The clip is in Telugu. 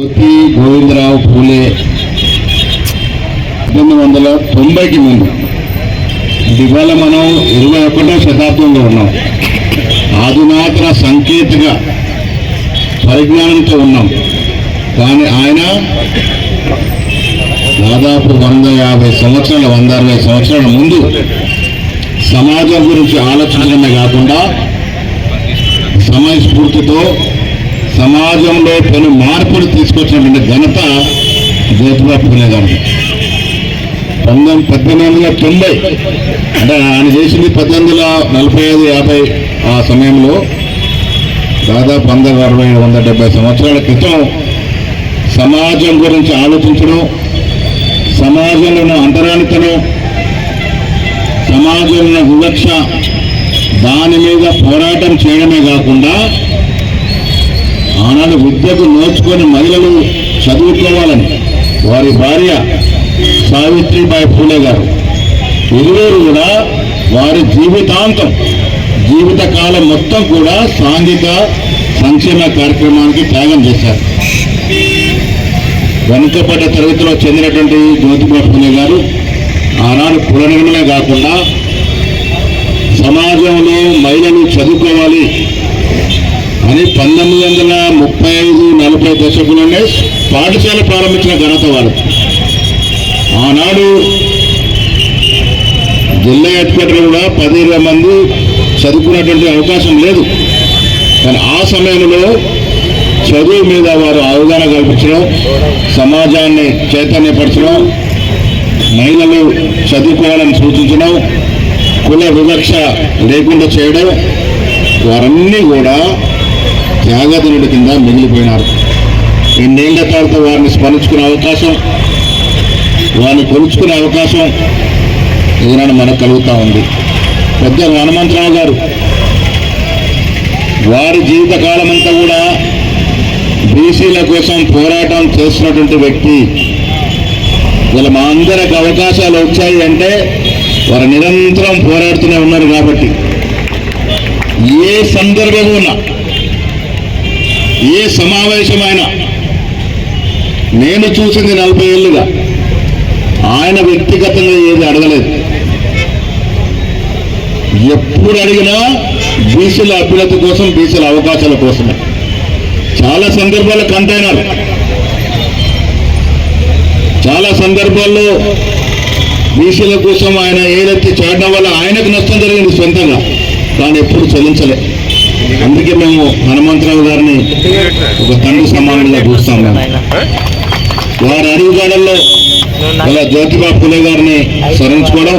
జ్యోతి గోవిందరావు పూలే. పంతొమ్మిది వందల తొంభైకి ముందు. ఇవాళ మనం ఇరవై ఒకటో శతాబ్దంలో ఉన్నాం. ఆధునాతన సంకేతిక పరిజ్ఞానంతో ఉన్నాం. కానీ ఆయన దాదాపు వంద యాభై సంవత్సరాల వంద అరవై సంవత్సరాల ముందు సమాజం గురించి ఆలోచించడమే కాకుండా సమయస్ఫూర్తితో సమాజంలో పలు మార్పులు తీసుకొచ్చినటువంటి ఘనత జ్యోతిబా పూలే గారిది. పంతొమ్మిది పద్దెనిమిది వందల తొంభై అంటే ఆయన చేసింది పద్దెనిమిది వందల నలభై ఐదు యాభై ఆ సమయంలో దాదాపు వంద అరవై వంద డెబ్బై సంవత్సరాల క్రితం సమాజం గురించి ఆలోచించడం సమాజంలో ఉన్న అంతరానితనం సమాజంలో వివక్ష దాని మీద పోరాటం చేయడమే కాకుండా ఆనాడు విద్యకు నేర్చుకుని మహిళలు చదువుకోవాలని వారి భార్య సావిత్రిబాయి పూలే గారు. ఇరువురు కూడా వారి జీవితాంతం జీవిత కాలం మొత్తం కూడా సాంఘిక సంక్షేమ కార్యక్రమానికి త్యాగం చేశారు. వెనుకబడ్డ తరగతిలో చెందినటువంటి జ్యోతిబా పూలే గారు ఆనాడు కుల నిర్మలే కాకుండా సమాజంలో మహిళలు చదువుకోవాలి అని పంతొమ్మిది వందల ముప్పై దశకులోనే పాఠశాల ప్రారంభించిన ఘనత వారు ఆనాడు జిల్లా హెడ్ కూడా పది ఇరవై మంది చదువుకున్నటువంటి అవకాశం లేదు. కానీ ఆ సమయంలో చదువు మీద వారు అవగాహన కల్పించడం సమాజాన్ని చైతన్యపరచడం మహిళలు చదువుకోవాలని సూచించడం కుల వివక్ష లేకుండా చేయడం వారన్నీ కూడా త్యాగధనుడి కింద మిగిలిపోయినారు. ఇన్నేళ్ళ తర్వాత వారిని స్మరించుకునే అవకాశం వారిని కొలుచుకునే అవకాశం ఈనాడు మనకు కలుగుతూ ఉంది. పెద్ద హనుమంతరావు గారు వారి జీవితకాలం అంతా కూడా బీసీల కోసం పోరాటం చేస్తున్నటువంటి వ్యక్తి. ఇలా మా అందరికి అవకాశాలు వచ్చాయి అంటే వారు నిరంతరం పోరాడుతూనే ఉన్నారు కాబట్టి. ఏ సందర్భం ఉన్నా ఏ సమావేశమైనా నేను చూసింది నలభై ఏళ్ళుగా. ఆయన వ్యక్తిగతంగా ఏది అడగలేదు. ఎప్పుడు అడిగినా బీసీల అభ్యున్నతి కోసం బీసీల అవకాశాల కోసమే. చాలా సందర్భాల్లో కంటైనర్. చాలా సందర్భాల్లో బీసీల కోసం ఆయన ఏదైతే చాటం వల్ల ఆయనకు నష్టం జరిగింది సొంతంగా. కానీ ఎప్పుడు చెల్లించలే. అందుకే మేము హనుమంతరావు గారిని ఒక తండ్రి సమానంగా చూస్తాం మేము. వారి అడుగుజాడల్లో ఇలా జ్యోతిబా పూలే గారిని స్మరించుకోవడం